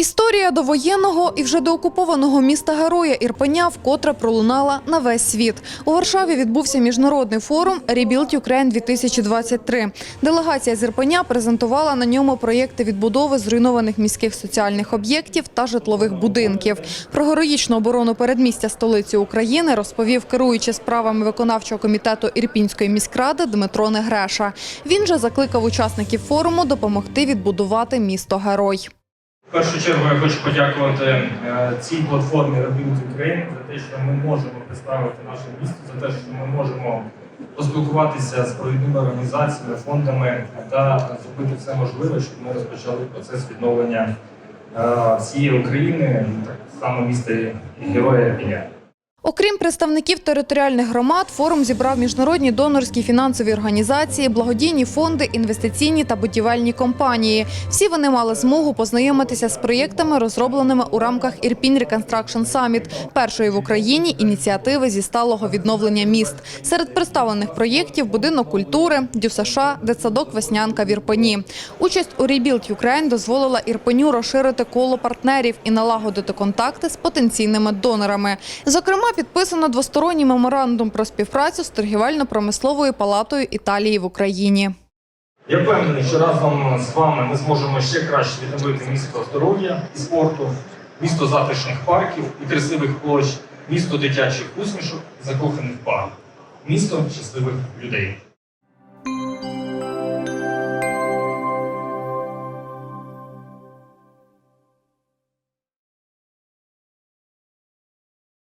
Історія довоєнного і вже доокупованого міста Героя Ірпеня вкотре пролунала на весь світ. У Варшаві відбувся міжнародний форум Rebuild Ukraine 2023. Делегація з Ірпеня презентувала на ньому проєкти відбудови зруйнованих міських соціальних об'єктів та житлових будинків. Про героїчну оборону передмістя столиці України розповів керуючий справами виконавчого комітету Ірпінської міськради Дмитро Негреша. Він же закликав учасників форуму допомогти відбудувати місто Герой. Першу чергу я хочу подякувати е, цій платформі Rebuild Ukraine за те, що ми можемо представити наше місто, за те, що ми можемо поспілкуватися з провідними організаціями, фондами та зробити все можливе, щоб ми розпочали процес відновлення е, всієї України, так само міста Героя Ірпеня. Окрім представників територіальних громад, форум зібрав міжнародні донорські фінансові організації, благодійні фонди, інвестиційні та будівельні компанії. Всі вони мали змогу познайомитися з проєктами, розробленими у рамках Ірпінь Reconstruction Summit, першої в Україні ініціативи зі сталого відновлення міст. Серед представлених проєктів будинок культури, ДЮСШ, дитсадок Веснянка в Ірпені. Участь у Rebuild Ukraine дозволила Ірпеню розширити коло партнерів і налагодити контакти з потенційними донорами. Зокрема, підписано двосторонній меморандум про співпрацю з торгівельно-промисловою палатою Італії в Україні. Я впевнений, що разом з вами ми зможемо ще краще відновити місто здоров'я і спорту, місто затишних парків і красивих площ, місто дитячих усмішок, закоханих пар, місто щасливих людей.